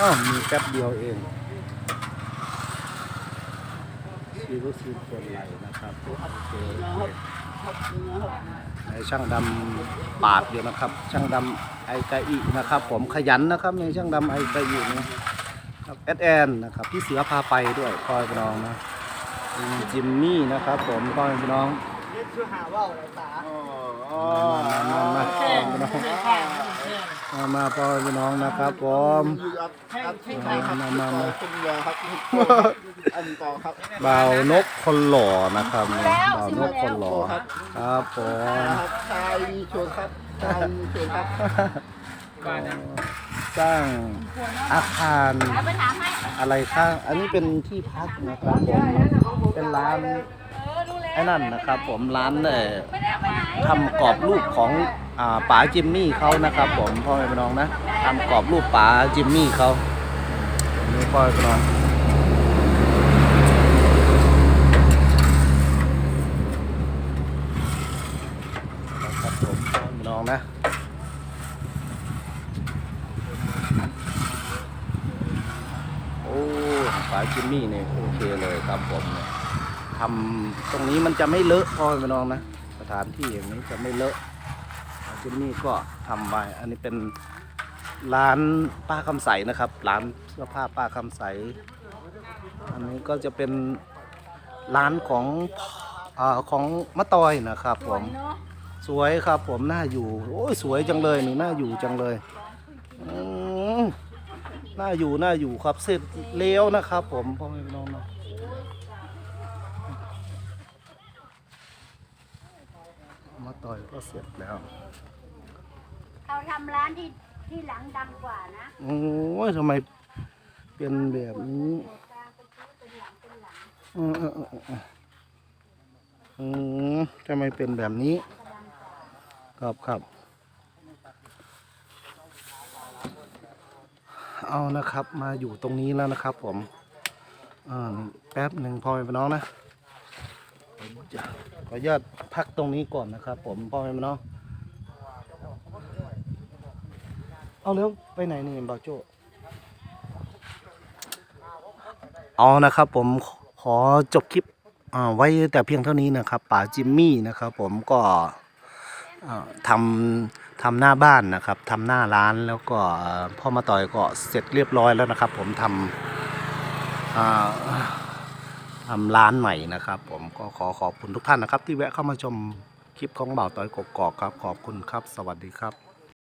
อ้าวมีแป๊บเดียวเองซีรุซีปวดไหล่นะครับโอเคไอ้ช่างดำปาดอยู่นะครับ ช่างดำไอกะอินะครับ ผมขยันนะครับในช่างดำไอกะอินะครับแอดแอนนะครับพี่เสือพาไปด้วยคอยพี่น้องนะอืมจิมมี่นะครับ ผมคอยพี่น้องชื่อหาว่าวอะไรตามามามาพี่น้อง มามาพ่อพี่น้องนะครับผมมามามามาคุณยาครับอันต่อครับบ่าวนกคนหล่อนะครับนี่บ่าวนกคนหล่อครับผมครับชายชวนครับชายชวนครับสร้างอาคารเอาไปถามให้อะไรข้าง อันนี้เป็นที่พักนะครับผมเป็นร้านเออรู้แล้ว ไอ้นั่นนะครับ ผมร้านเอ่อไม่ได้เอาไปไหนทำกรอบรูปของอ่าป๋าจิมมี่เขานะครับ ผมพ่อแม่พี่น้องนะทำกรอบรูปป๋าจิมมี่เขานี่พ่อแม่พี่น้องนะครับผมพ่อแม่พี่น้องนะโอ้ป๋าจิมมี่เนี่ยโอเคเลยครับผมเนี่ย ทำตรงนี้มันจะไม่เลอะพ่อแม่พี่น้องนะสถานที่อย่างนี้จะไม่เลอะที่นี่ก็ทำไว้อันนี้เป็นร้านป้าคำใสนะครับ ร้านเสื้อผ้าป้าคำใส อันนี้ก็จะเป็นร้านของอของมะตอยนะครับ ผมสวยครับ ผมน่าอยู่โอ้ยสวยจังเลยนี่น่าอยู่จังเลยน่าอยู่น่าอยู่ครับเสร็จเลี้ยวนะครับ ผมพ่อแม่พี่น้องนะมะ ตอยก็เสร็จแล้วเขาทำร้านที่ที่หลังดังกว่านะโอ้ยทำไมเป็นแบบนี้เออเออเออเอออืมทำไมเป็นแบบนี้ ครับครับ เอานะครับ มาอยู่ตรงนี้แล้วนะครับ ผมอ่าแป๊บหนึ่งพอไปน้องนะผมจะ ขออนุญาตพักตรงนี้ก่อนนะครับ ผมพ่อแม่พี่น้องเอาแล้วไปไหนนี่บ่าวโจเอานะครับ ผมขอจบคลิปอ่าไว้แต่เพียงเท่านี้นะครับป๋าจิมมี่นะครับ ผมก็ทำทำหน้าบ้านนะครับทำหน้าร้านแล้วก็พ่อมาต่อยก็เสร็จเรียบร้อยแล้วนะครับ ผมทำ ทำทำร้านใหม่นะครับ ผมก็ขอขอบคุณทุกท่านนะครับ ที่แวะเข้ามาชมคลิปของบ่าวต้อยกกอกครับ ขอบคุณครับ สวัสดีครับ